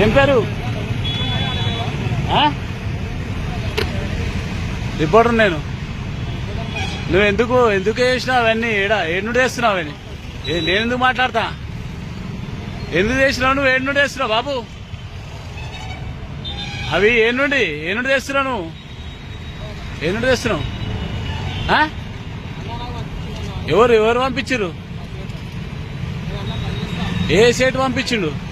ఏం పేరు? ఆ? రిపోర్టర్ నేను. నువ్వు ఎందుకు ఎందుకు చేసినావు అవన్నీ? ఏడా ఏడు చేస్తున్నావు అవన్నీ? నేను ఎందుకు మాట్లాడతా? ఎందుకు చేసినావు నువ్వు? ఏడు నుండి చేస్తున్నావు బాబు? అవి ఏనుండి నుండి ఏ నుండి నువ్వు? ఏనుండి చేస్తున్నావు? ఎవరు ఎవరు పంపించారు ఏ సేటు పంపించిండు?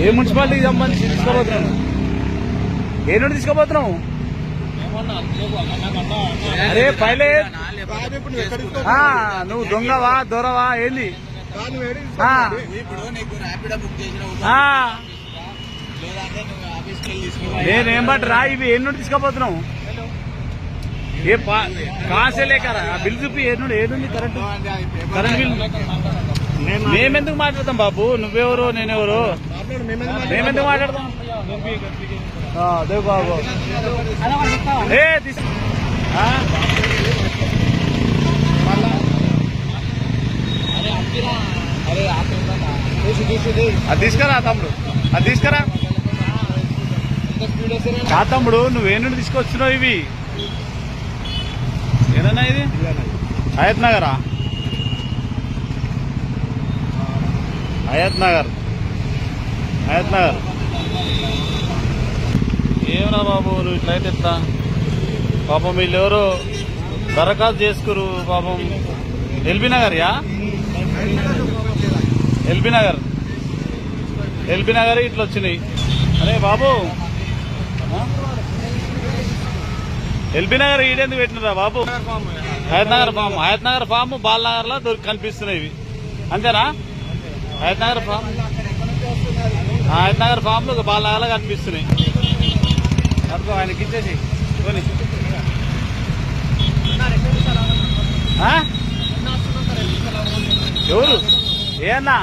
ఏ మున్సిపాలిటీకి సంబంధించి తీసుకోబోతున్నావు ఏ నుండి తీసుకోబోతున్నావు అరే పైలే నువ్వు దొంగవా దొరవా ఏంది? నేనేం బట్ రా ఇవి ఏ నుండి తీసుకోబోతున్నావు ఏ పా కాసే లేకరా? బిల్ చూపి ఏ నుండి ఏ నుండి కరెంట్ బిల్ మేమెందుకు మాట్లాడతాం బాబు? నువ్వెవరు? నేనెవరు? మాట్లాడతాం బాబు. తీసుకురా తమ్ముడు. అది తీసుకురా. కా తమ్ముడు నుండి తీసుకొచ్చినావు ఇవి? ఏదన్నా ఇది? అయత్ నగరా? అయత్ నగర్. హయత్ నగర్ ఏమరా బాబు నువ్వు ఇట్లయితే ఎట్లా? పాపం వీళ్ళెవరో దరఖాస్తు చేసుకురు పాపం. ఎల్బీ నగర్ యా ఎల్బీ నగర్. ఎల్బీ నగర్ ఇట్లా వచ్చినాయి. అరే బాబు. ఎల్బీ నగర్ ఈడెందుకు పెట్టినరా బాబు? హయత్ నగర్ ఫామ్. హయత్ నగర్ ఫామ్ బాల్ నగర్లో దొరికి కనిపిస్తున్నాయి ఇవి. అంతేనా? హయత్ నగర్ ఫామ్. ఆయన నగర్ ఫామ్లు బాగా బాలనగర్లో కనిపిస్తున్నాయి అర్థం ఆయనకి ఇచ్చేసి. ఎవరు? ఏమన్నా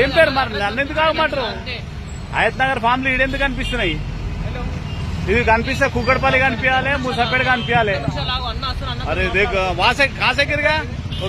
ఏం పేరు మరి? నన్ను ఎందుకు ఆగమంటారు? ఆయత్ నగర్ ఫామ్లు ఈడెందుకు కనిపిస్తున్నాయి ఇది కనిపిస్తే కుక్కడపల్లి కనిపించాలి ముసపేట కనిపించాలి. అరే దేఖ వాసే కాసే గిరిగా ఓ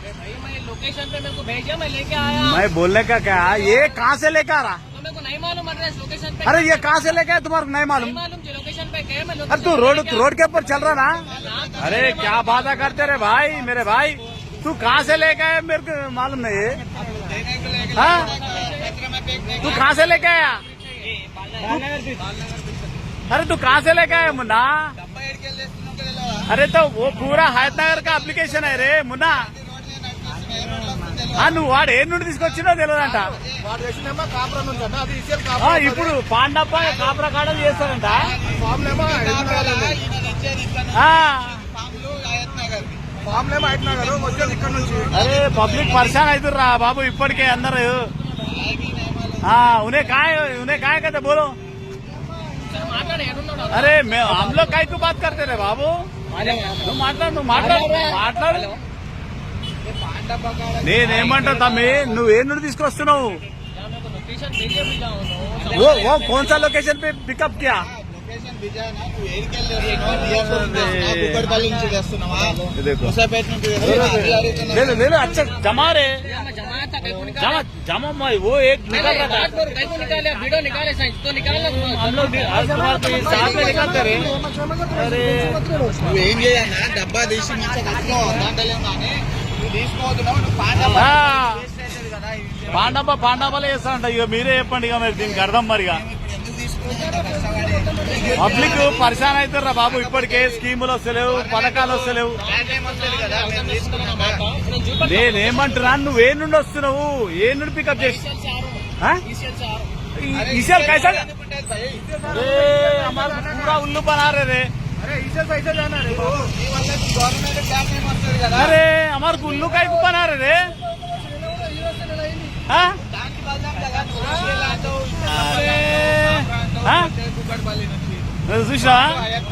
लोकेशन पे मेरे को भेजा मैं लेके आया। मैं बोलने का क्या? ये कहाँ से लेकर आ रहा? तो मेरे को नहीं मालूम एड्रेस लोकेशन पे अरे ये कहाँ से लेके आया तुम्हारा नहीं मालूम? मालूम जो लोकेशन पे गए मैं अरे तू रोड रोड के ऊपर चल रहा ना? हाँ, अरे तो- क्या बाधा करते रहे भाई मेरे भाई? तू कहाँ से लेके आया मेरे को मालूम नहीं है। हाँ? तू कहाँ से लेके आया? अरे तू कहाँ से लेके आया मुन्ना? अरे तो वो पूरा हैदनगर का एप्लीकेशन है रे मुन्ना। నువ్వు వాడు ఏ నుండి తీసుకొచ్చినో తెలియదంట వాడు వేసినేమో కాపురం నుంచి అన్న అది ఇసేల్ ఆ, ఇప్పుడు పాండప్ప కాపురా కాడలు చేస్తారంట ఫామ్ నేమో ఆ, ఫామ్ నేమో అయిపోయినారు వచ్చేది ఇక్కడ నుంచి అరే పబ్లిక్ పరిశాన్ అవుతుర్రా బాబు ఇప్పటికే అందరు ఆ, उन्हें काय उन्हें काय कहते बोलो अरे मैं हम लोग काय को बात करते रे బాబు నువ్వు మాట్లాడు నువ్వు మాట్లాడు మాట్లాడు నేనేమంటా తమ్మి నువ్వు ఏ నుండి తీసుకొస్తున్నావు लोकेशन भेजे भी जाओ वो वो कौन सा लोकेशन पे पिकअप किया లొకేషన్ విజయనా నువ్వు ఏడికెళ్ళి కుక్కడపల్లి నుంచి తెస్తున్నావా ये देखो ముసాపేట నుంచి ले लो ले लो अच्छा जमा रे जमाया था कहीं को निकाला जमा जमा मैं वो एक निकल रहा था कहीं को निकाले वीडियो निकाले साइंस तो निकालना हम लोग आज तुम्हारे को ये साथ में निकलते रहे अरे నువ్వు ఏం చేయన్నా డబ్బా తీసి మంచిగా కట్టుకో దాంట్లో పాండవ పాండప్పలే చేస్తారంట ఇక మీరే చెప్పండి ఇక మరి దీనికి అర్థం మరి పబ్లిక్ పరిశాన్ అవుతారా బాబు ఇప్పటికే స్కీములు వస్తలేవు పథకాలు వస్తలేవు నేనేమంటున్నా నువ్వు ఏ నుండి వస్తున్నావు ఏ నుండి పికప్ చేసి ఉల్లు పనారే पूरा उल्लू बना रहे रे గవర్నమెంట్ ఫ్లాట్ ఏం వస్తుంది కదా अरे हमारे उल्लू का ही बना रहे रे हाँ? దానికి బదనాం కదా కేసీఆర్ అంటావు, అరే. అంటావు, ఆ? వచ్చే కూకట్పల్లి నుంచి నువ్వు చూసా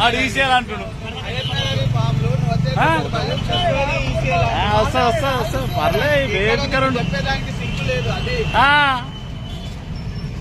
ఆడు ఈసీఎల్ అంటుడు అయ్యప్పనగర్ ఫామ్లో నువ్వు వచ్చే ఆ? కూకట్పల్లి చెప్పేది ఈసీఎల్. ఆ, వస్తా వస్తా వస్తా పర్లే వేదికరుండు చెప్పేదానికి సింకు లేదు అది సరే, కూకట్పల్లి తీసుకొస్తున్నా, ఇక లేదు. చలో. కూకట్పల్లి తీసుకొస్తున్నా, అది వేరే ఉంటుంది